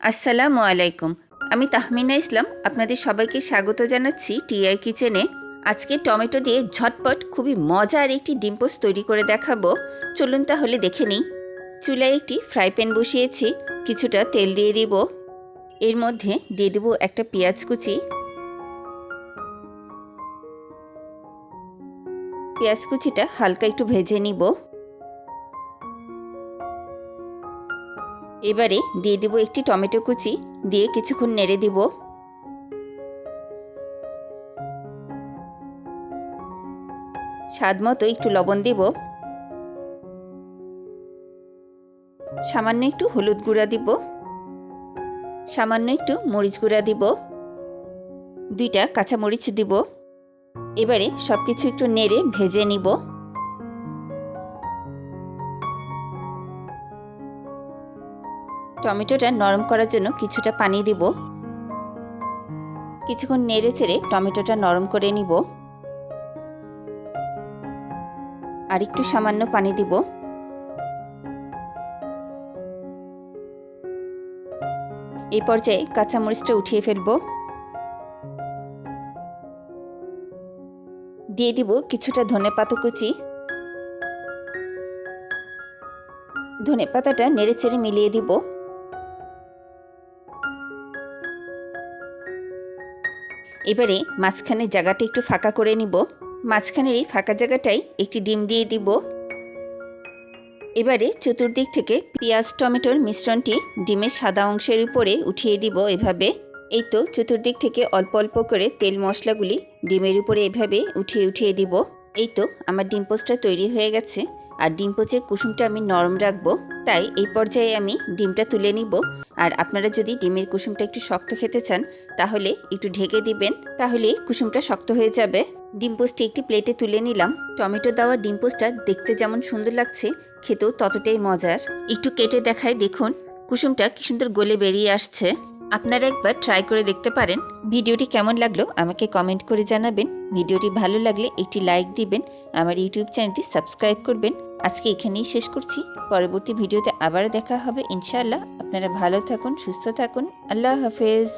আসসালামু আলাইকুম। আমি তাহমিনা ইসলাম, আপনাদের সবাইকে স্বাগত জানাচ্ছি টিআই কিচেনে। আজকে টমেটো দিয়ে ঝটপট খুবই মজার একটি ডিম পোস্ট তৈরি করে দেখাবো। চলুন তাহলে দেখে নিই। চুলায় একটি ফ্রাই প্যান বসিয়েছি, কিছুটা তেল দিয়ে দিব। এর মধ্যে দিয়ে দেবো একটা পেঁয়াজ কুচি। পেঁয়াজ কুচিটা হালকা একটু ভেজে নিব। এবারে দিয়ে দিব একটি টমেটো কুচি, দিয়ে কিছুক্ষণ নেড়ে দিব। স্বাদ মতো একটু লবণ দিব। সামান্য একটু হলুদ গুঁড়া দিব। সামান্য একটু মরিচ গুঁড়া দিব। দুইটা কাঁচা মরিচ দিব। এবারে সব কিছু একটু নেড়ে ভেজে নিব। টমেটোটা নরম করার জন্য কিছুটা পানি দিব। কিছুক্ষণ নেড়ে চেড়ে টমেটোটা নরম করে নিব। আর একটু সামান্য পানি দিব। এই পর্যায়ে কাঁচামরিচটা উঠিয়ে ফেলব। দিয়ে দিব কিছুটা ধনে পাতা কুচি। ধনে পাতাটা নেড়ে চেড়ে মিলিয়ে দিব। এবারে মাঝখানের জায়গাটা একটু ফাঁকা করে নিব। মাঝখানের এই ফাঁকা জায়গাটায় একটি ডিম দিয়ে দিব। এবারে চতুর্দিক থেকে পেঁয়াজ, টমেটোর মিশ্রণটি ডিমের সাদা অংশের উপরে উঠিয়ে দিব এভাবে। এই তো চতুর্দিক থেকে অল্প অল্প করে তেল মশলাগুলি ডিমের উপরে এভাবে উঠিয়ে উঠিয়ে দিব। এই তো আমার ডিম পোস্টটা তৈরি হয়ে গেছে। আর ডিম পোচের কুসুমটা আমি নরম রাখব। তাই এই পর্যায়ে আমি ডিমটা তুলে নিব। আর আপনারা যদি ডিমের কুসুমটা একটু শক্ত খেতে চান, তাহলে একটু ঢেকে দিবেন, তাহলে কুসুমটা শক্ত হয়ে যাবে। ডিম পোস্টটি একটি প্লেটে তুলে নিলাম। টমেটো দেওয়া ডিম পোস্টটা দেখতে যেমন সুন্দর লাগছে, খেতেও ততটাই মজার। একটু কেটে দেখায় দেখুন, কুসুমটা কি সুন্দর গলে বেরিয়ে আসছে। আপনারা একবার ট্রাই করে দেখতে পারেন। ভিডিওটি কেমন লাগল আমাকে কমেন্ট করে জানাবেন। ভিডিওটি ভালো লাগলে একটি লাইক দিবেন। আমার ইউটিউব চ্যানেলটি সাবস্ক্রাইব করবেন। আজকে এখানেই শেষ করছি। পরবর্তী ভিডিওতে আবার দেখা হবে। ইনশাআল্লাহ আপনারা ভালো থাকুন, সুস্থ থাকুন। আল্লাহ হাফেজ।